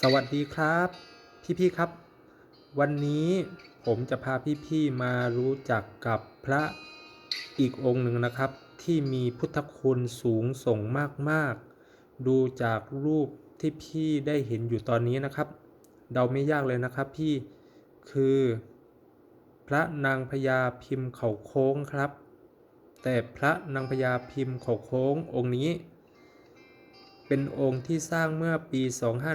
สวัสดีครับ พี่ๆครับ วันนี้ผมจะพาพี่ๆมารู้จักกับพระอีกองค์หนึ่งนะครับ ที่มีพุทธคุณสูงส่งมากๆ ดูจากรูปที่พี่ได้เห็นอยู่ตอนนี้นะครับ เดาไม่ยากเลยนะครับพี่คือพระนางพญาพิมพ์เขาโค้งครับ แต่พระนางพญาพิมพ์เขาโค้งองค์นี้ เป็นองค์ที่สร้างเมื่อปี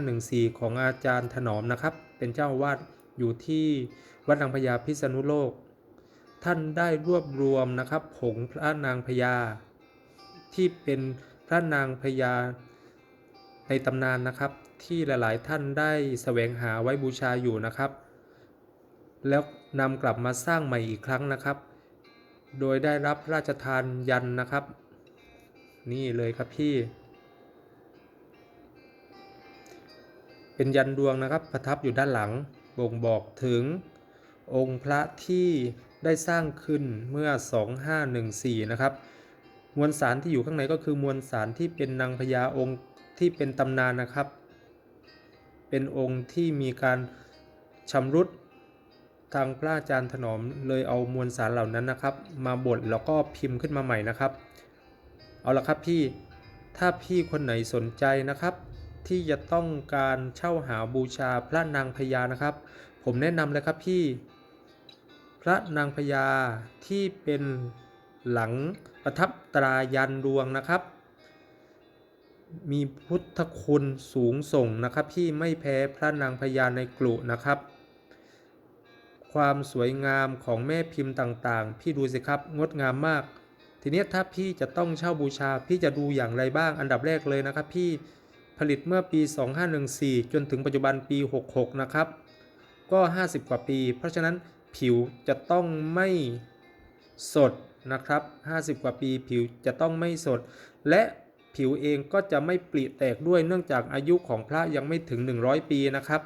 2514 ของอาจารย์ถนอมนะครับ เป็นเจ้าวาดอยู่ที่วัดนางพญาพิษณุโลก ท่านได้รวบรวมนะครับผงพระนางพญาที่เป็นพระนางพญาในตำนานนะครับ ที่หลายๆท่านได้แสวงหาไว้บูชาอยู่นะครับ แล้วนำกลับมาสร้างใหม่อีกครั้งนะครับ โดยได้รับพระราชทานยันนะครับ นี่เลยครับพี่ เป็นยันดวงนะครับ ประทับอยู่ด้านหลัง บ่งบอกถึงองค์พระที่ได้สร้างขึ้นเมื่อ 2514 นะครับ มวลสารที่อยู่ข้างในก็คือมวลสารที่เป็นนางพญาองค์ที่เป็นตำนานนะครับ เป็นองค์ที่มีการชำรุดทางพระอาจารย์ถนอมเลยเอามวลสารเหล่านั้นนะครับ มาบดแล้วก็พิมพ์ขึ้นมาใหม่นะครับ เอาละครับพี่ถ้าพี่คนไหนสนใจนะครับ ที่จะต้องการเช่าหาบูชาพระนางพญานะครับ ผมแนะนำเลยครับพี่ พระนางพญาที่เป็นหลังประทับตรายันดวงนะครับ มีพุทธคุณสูงส่งนะครับพี่ไม่แพ้พระนางพญาในกลุนะครับ ความสวยงามของแม่พิมพ์ต่างๆ พี่ดูสิครับงดงามมาก ทีนี้ถ้าพี่จะต้องเช่าบูชา พี่จะดูอย่างไรบ้างอันดับแรกเลยนะครับ พี่ ผลิตเมื่อปี 2514 จนถึงปัจจุบันปี 66 นะครับ ก็ 50 กว่าปี เพราะฉะนั้นผิวจะต้องไม่สดนะครับ 50 กว่าปีผิวจะต้องไม่สด และผิวเองก็จะไม่ปริแตกด้วยเนื่องจากอายุของพระยังไม่ถึง 100 ปีนะครับ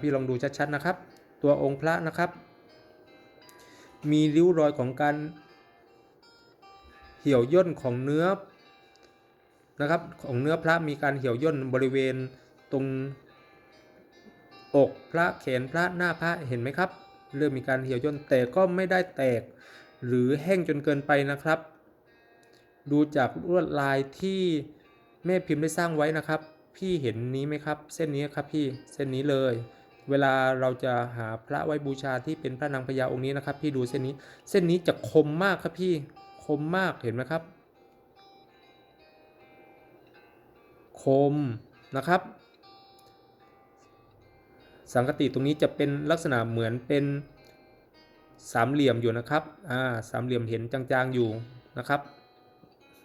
พี่ลองดูชัดๆนะครับ ตัวองค์พระนะครับ มีริ้วรอยของการเหี่ยวย่นของเนื้อ นะครับ ของเนื้อพระมีการเหี่ยวย่นบริเวณตรงอกพระแขนพระหน้าพระเห็นไหมครับ เริ่มมีการเหี่ยวย่นแต่ก็ไม่ได้แตก หรือแห้งจนเกินไปนะครับ ดูจากลวดลายที่แม่พิมพ์ได้สร้างไว้นะครับ พี่เห็นนี้ไหมครับ เส้นนี้ครับพี่เส้นนี้เลย เวลาเราจะหาพระไว้บูชาที่เป็นพระนางพญาองค์นี้นะครับ พี่ดูเส้นนี้ เส้นนี้จะคมมากครับพี่คมมากเห็นไหมครับ คมนะครับ สังกติตรงนี้จะเป็นลักษณะเหมือนเป็นสามเหลี่ยมอยู่นะครับ อ่า สามเหลี่ยมเห็นจางๆอยู่นะครับ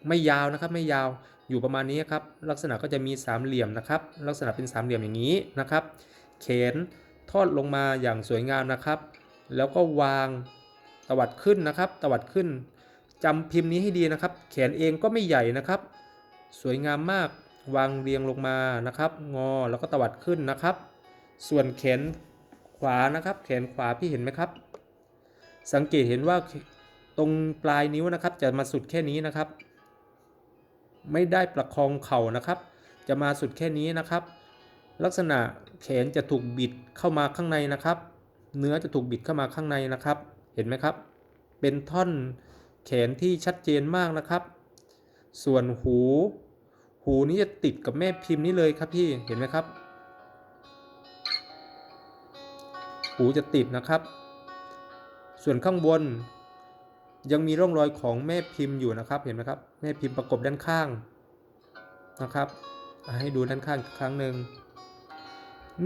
ไม่ยาวนะครับ ไม่ยาว อยู่ประมาณนี้ครับ ลักษณะก็จะมีสามเหลี่ยมนะครับ ลักษณะเป็นสามเหลี่ยมอย่างนี้นะครับ เขนทอดลงมาอย่างสวยงามนะครับ แล้วก็วางตวัดขึ้นนะครับ ตวัดขึ้นจำพิมพ์นี้ให้ดีนะครับ แขนเองก็ไม่ใหญ่นะครับ สวยงามมาก วางเรียงลงมานะครับ งอแล้วก็ตวัดขึ้นนะครับ ส่วนแขนขวานะครับ แขนขวาพี่เห็นไหมครับ สังเกตเห็นว่าตรงปลายนิ้วนะครับ จะมาสุดแค่นี้นะครับ ไม่ได้ประคองเข่านะครับ จะมาสุดแค่นี้นะครับ ลักษณะแขนจะถูกบิดเข้ามาข้างในนะครับ เนื้อจะถูกบิดเข้ามาข้างในนะครับ เห็นไหมครับ เป็นท่อนแขนที่ชัดเจนมากนะครับ ส่วนหู หูนี้จะติดกับแม่พิมพ์นี้เลยครับพี่เห็นไหมครับ หูจะติดนะครับ ส่วนข้างบน ยังมีร่องรอยของแม่พิมพ์อยู่นะครับ เห็นไหมครับ แม่พิมพ์ประกบด้านข้างนะครับ ให้ดูด้านข้างอีกครั้งหนึ่ง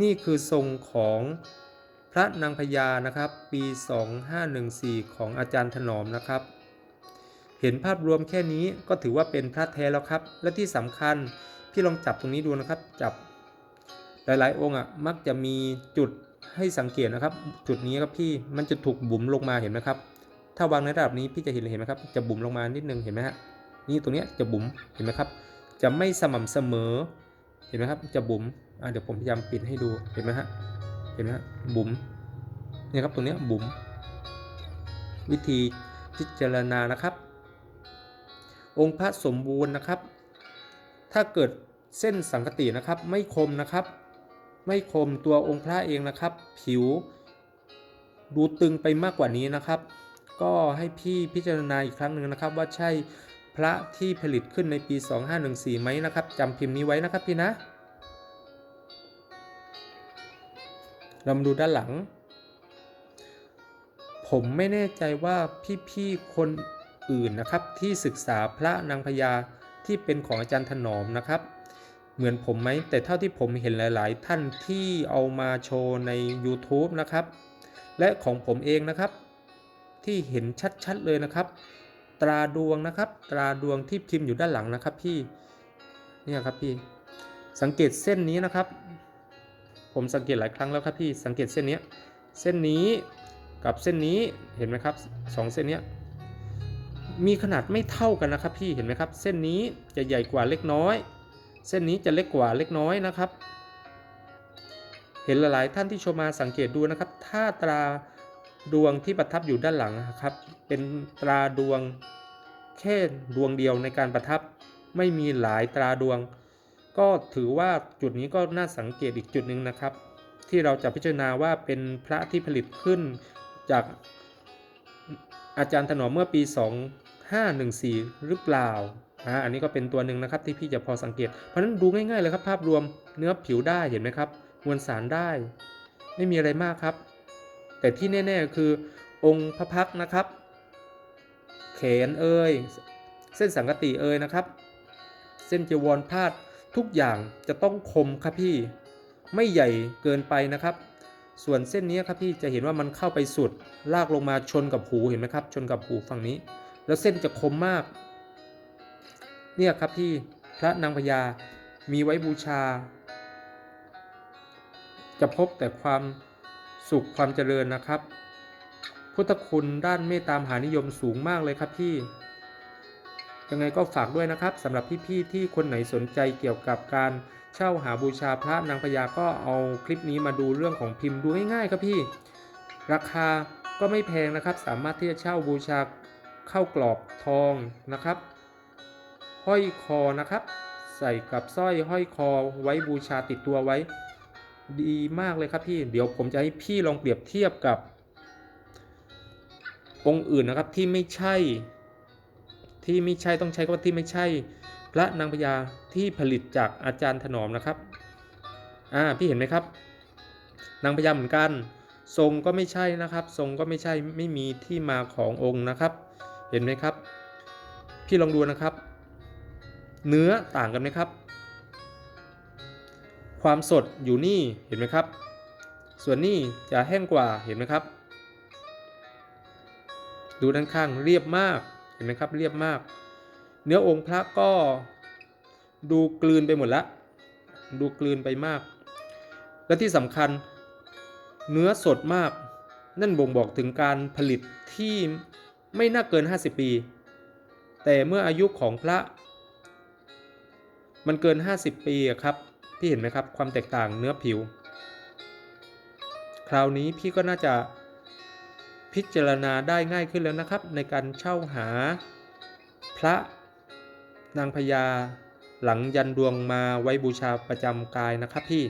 นี่คือทรงของพระนางพญานะครับ ปี 2514 ของอาจารย์ถนอมนะครับ เห็นภาพรวมแค่นี้ก็ถือว่าเป็นพระแท้แล้วครับ และที่สำคัญพี่ลองจับตรงนี้ดูนะครับ จับหลายๆ องค์อะมักจะมีจุดให้สังเกตนะครับ จุดนี้ครับพี่มันจะถูกบุ๋มลงมาเห็นไหมครับ ถ้าวางในระดับนี้พี่จะเห็นเห็นไหมครับ จะบุ๋มลงมานิดนึงเห็นไหมฮะนี่ตรงนี้จะบุ๋มเห็นไหมครับ จะไม่สม่ำเสมอ เห็นไหมครับ จะบุ๋มอะเดี๋ยวผมพยายามปิดให้ดูเห็นไหมฮะเห็นไหมฮะบุ๋มเนี่ยครับตรงนี้บุ๋มวิธีพิจารณานะครับ องค์พระสมบูรณ์นะครับ ถ้าเกิดเส้นสังกตินะครับ ไม่คมนะครับ ไม่คมตัวองค์พระเองนะครับ ผิว ดูตึงไปมากกว่านี้นะครับ ก็ให้พี่พิจารณาอีกครั้งหนึ่งนะครับ ว่าใช่พระที่ผลิตขึ้นในปี 2514ไหมนะครับจำพิมพ์นี้ไว้นะครับพี่นะเรามาดูด้านหลัง ผมไม่แน่ใจว่าพี่ๆคน อื่นนะครับ ที่ศึกษาพระนางพญาที่เป็นของอาจารย์ถนอมนะครับ เหมือนผมไหมแต่เท่าที่ผมเห็นหลาย ๆ ท่านที่เอามาโชว์ใน YouTube นะครับ และของผมเองนะครับ ที่เห็นชัด ๆ เลยนะครับ ตราดวงนะครับ ตราดวงที่พิมพ์อยู่ด้านหลังนะครับพี่เนี่ยครับพี่สังเกตเส้นนี้นะครับ ผมสังเกตหลายครั้งแล้วครับพี่สังเกตเส้นนี้เส้นนี้กับเส้นนี้เห็นไหมครับสองเส้นนี้ มีขนาดไม่เท่ากันนะครับพี่เห็นไหมครับ เส้นนี้จะใหญ่กว่าเล็กน้อย เส้นนี้จะเล็กกว่าเล็กน้อยนะครับ เห็นหลายๆท่านที่ชมมาสังเกตดูนะครับ ถ้าตราดวงที่ประทับอยู่ด้านหลังนะครับ เป็นตราดวงแค่ดวงเดียวในการประทับ ไม่มีหลายตราดวง ก็ถือว่าจุดนี้ก็น่าสังเกตอีกจุดหนึ่งนะครับ ที่เราจะพิจารณาว่าเป็นพระที่ผลิตขึ้นจากอาจารย์ถนอมเมื่อปี 514 หรือเปล่าอ่าอันนี้ก็เป็นตัวหนึ่งนะครับที่พี่จะพอสังเกต เพราะฉะนั้นดูง่ายๆเลยครับภาพรวมเนื้อผิวได้เห็นไหมครับมวลสารได้ ไม่มีอะไรมากครับ แต่ที่แน่ๆคือองค์พระพักนะครับแขนเอ่ยเส้นสังกติเอ่ยนะครับ เส้นเจวรพาดทุกอย่างจะต้องคมครับพี่ ไม่ใหญ่เกินไปนะครับ ส่วนเส้นนี้ครับพี่จะเห็นว่ามันเข้าไปสุดลากลงมาชนกับหูเห็นไหมครับ ชนกับหูฝั่งนี้ แล้วเส้นจะคมมาก เนี่ยครับพี่พระนางพญามีไว้บูชา จะพบแต่ความสุขความเจริญนะครับ พุทธคุณด้านเมตตามหานิยมสูงมากเลยครับพี่ยังไงก็ฝากด้วยนะครับสำหรับพี่ๆที่คนไหนสนใจเกี่ยวกับการเช่าหาบูชาพระนางพญาก็เอาคลิปนี้มาดูเรื่องของพิมพ์ดูง่ายๆครับพี่ ราคาก็ไม่แพงนะครับ สามารถที่จะเช่าบูชา เข้ากรอบทองนะครับ ห้อยคอนะครับ ใส่กับสร้อยห้อยคอไว้บูชาติดตัวไว้ ดีมากเลยครับพี่เดี๋ยวผมจะให้พี่ลองเปรียบเทียบกับ องค์อื่นนะครับที่ไม่ใช่ ที่ไม่ใช่ต้องใช้คำว่าที่ไม่ใช่ พระนางพญาที่ผลิตจากอาจารย์ถนอมนะครับอ่าพี่เห็นไหมครับ นางพญาเหมือนกันทรงก็ไม่ใช่นะครับ ทรงก็ไม่ใช่ไม่มีที่มาขององค์นะครับ เห็นไหมครับ พี่ลองดูนะครับ เนื้อต่างกันไหมครับ ความสดอยู่นี่เห็นไหมครับ ส่วนนี้จะแห้งกว่าเห็นไหมครับ ดูด้านข้างเรียบมากเห็นไหมครับ เรียบมาก เนื้อองค์พระก็ดูกลืนไปหมดละดูกลืนไปมาก และที่สำคัญ เนื้อสดมาก นั่นบ่งบอกถึงการผลิตที่ ไม่น่าเกิน 50 ปี แต่เมื่ออายุของพระ มันเกิน 50 ปีครับพี่เห็นไหมครับความแตกต่างเนื้อผิว คราวนี้พี่ก็น่าจะพิจารณาได้ง่ายขึ้นแล้วนะครับ ในการเช่าหาพระนางพญาหลังยันดวงมาไว้บูชาประจำกายนะครับพี่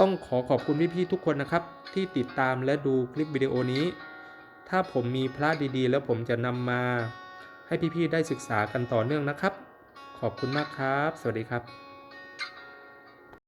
ต้องขอขอบคุณพี่ๆทุกคนนะครับ ที่ติดตามและดูคลิปวิดีโอนี้ ถ้าผมมีพระดีๆ แล้วผมจะนำมา ให้พี่ๆได้ศึกษากันต่อเนื่องนะครับ ขอบคุณมากครับ สวัสดีครับ